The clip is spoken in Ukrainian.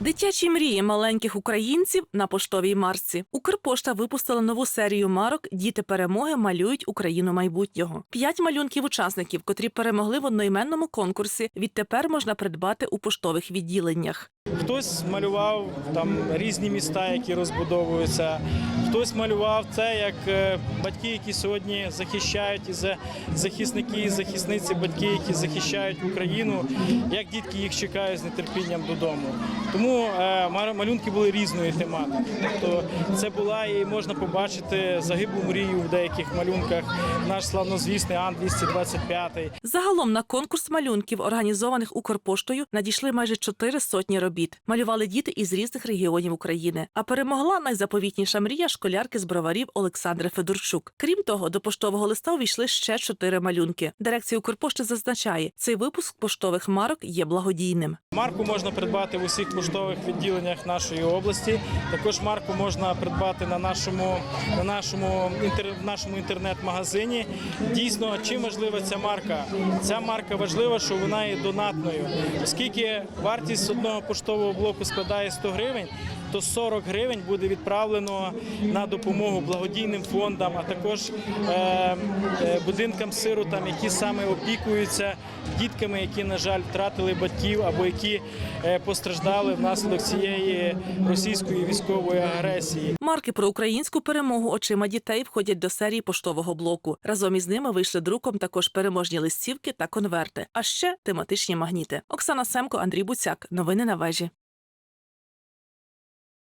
Дитячі мрії маленьких українців на поштовій марці. Укрпошта випустила нову серію марок Діти перемоги малюють Україну майбутнього. П'ять малюнків учасників, котрі перемогли в одноіменному конкурсі, відтепер можна придбати у поштових відділеннях. Хтось малював там різні міста, які розбудовуються. Хтось малював це як е, батьки, які сьогодні захищають і за- захисники і захисниці, батьки, які захищають Україну, як дітки їх чекають з нетерпінням додому. Тому е, малюнки були різної тематики. Тобто це була і можна побачити загиблу мрію в деяких малюнках. Наш славнозвісний Ан 225 Загалом на конкурс малюнків, організованих Укрпоштою, надійшли майже чотири сотні робіт. Малювали діти із різних регіонів України. А перемогла найзаповітніша мрія школярки з броварів Олександри Федорчук. Крім того, до поштового листа увійшли ще чотири малюнки. Дирекція Укрпошти зазначає, цей випуск поштових марок є благодійним. Марку можна придбати в усіх поштових відділеннях нашої області. Також марку можна придбати на нашому, на нашому, в нашому інтернет-магазині. Дійсно, чим важлива ця марка? Ця марка важлива, що вона є донатною, оскільки вартість одного поштового блоку складає 100 гривень. То 40 гривень буде відправлено на допомогу благодійним фондам, а також е, е, будинкам сиротам, які саме опікуються дітками, які, на жаль, втратили батьків або які е, постраждали внаслідок цієї російської військової агресії. Марки про українську перемогу очима дітей входять до серії поштового блоку. Разом із ними вийшли друком також переможні листівки та конверти, а ще тематичні магніти. Оксана Семко, Андрій Буцяк. Новини на вежі.